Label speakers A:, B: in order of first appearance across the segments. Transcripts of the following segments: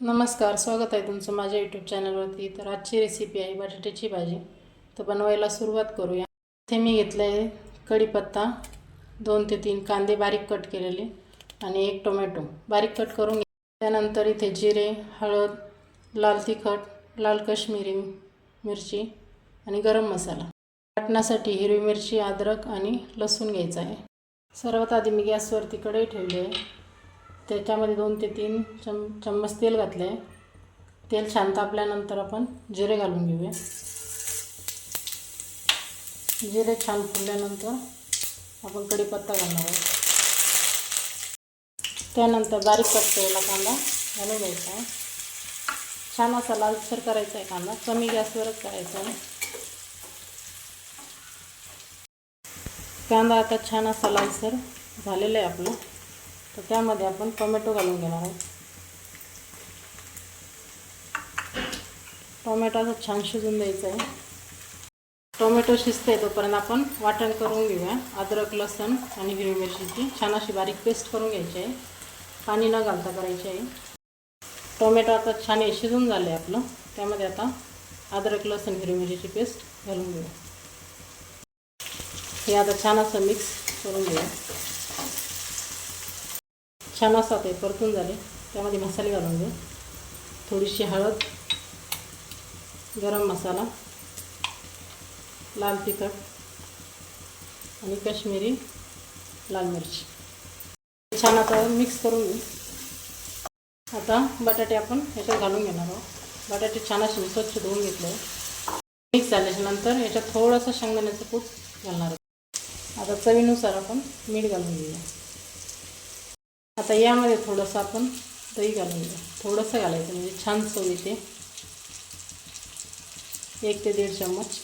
A: नमस्कार स्वागत आहे तुमचं माझ्या यूट्यूब चॅनलवरती तर आजची रेसिपी आहे बटाट्याची भाजी. तर बनवायला सुरुवात करूया. इथे मी घेतलं आहे कढीपत्ता दोन ते तीन कांदे बारीक कट केलेले आणि एक टोमॅटो. बारीक कट करून घे. त्यानंतर इथे जिरे हळद लाल तिखट लाल कश्मीरी मिरची आणि गरम मसाला. वाटण्यासाठी हिरवी मिरची अद्रक आणि लसूण घ्यायचं आहे. सर्वात आधी मी गॅसवरती कढई ठेवली आहे. त्याच्यामध्ये दोन ते तीन चम चम्मच तेल घातलं आहे तेल छान तापल्यानंतर आपण जिरे घालून घेऊया. जिरे छान फुलल्यानंतर आपण कढीपत्ता घालणार आहोत. त्यानंतर बारीक कट केलेला कांदा घालून घ्यायचा. आहे छान असा लालसर करायचा आहे कांदा. कमी गॅसवरच करायचा. आहे कांदा आता छान असा लालसर झालेला आहे आपलं. तर त्यामध्ये आपण टोमॅटो घालून घेणार आहोत. टोमॅटो असं छान शिजून द्यायचं आहे टोमॅटो शिजते तोपर्यंत आपण वाटण करून घेऊया. अद्रक लसण आणि हिरवी मिरचीची छान अशी बारीक पेस्ट करून घ्यायची आहे. पाणी न घालता करायची आहे. टोमॅटो आता छान हे शिजून झालं आहे आपलं. त्यामध्ये आता अद्रक लसूण हिरवी मिरचीची पेस्ट घालून घेऊया. हे आता छान असं मिक्स करून घेऊया. छान असा ते परतून झाले. त्यामध्ये मसाले घालून घेऊ. थोडीशी हळद गरम मसाला लाल तिखट आणि काश्मीरी लाल मिरची. छान आता मिक्स करून घेऊ. आता बटाटे आपण ह्याच्यात घालून घेणार आहोत. बटाटे छान असे मी स्वच्छ धुवून घेतले. मिक्स झाल्याच्यानंतर याच्यात थोडंसं शेंगदाण्याचं कूट घालणार आहोत. आता चवीनुसार आपण मीठ घालून घेऊया. आता यामध्ये थोडंसं आपण दही घालून घ्या थोडंसं घालायचं म्हणजे छान चव येते. एक ते दीड चम्मच.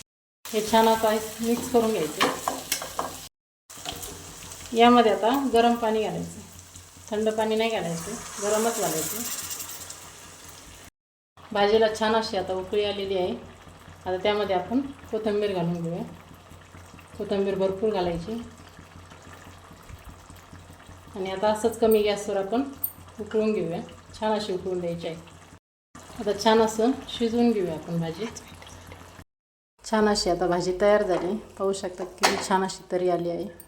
A: हे छान आता मिक्स करून घ्यायचे. यामध्ये आता गरम पाणी घालायचं. थंड पाणी नाही घालायचं. गरमच घालायचं. भाजीला छान अशी आता उकळी आलेली आहे. आता त्यामध्ये आपण कोथिंबीर घालून घेऊया. कोथिंबीर भरपूर घालायची. आणि आता असंच कमी गॅसवर आपण उकळून घेऊया. छान अशी उकळून द्यायची आहे. आता छान असं शिजवून घेऊया आपण भाजी. छान अशी आता भाजी तयार झाली. पाहू शकता किती छान अशी तरी आली आहे.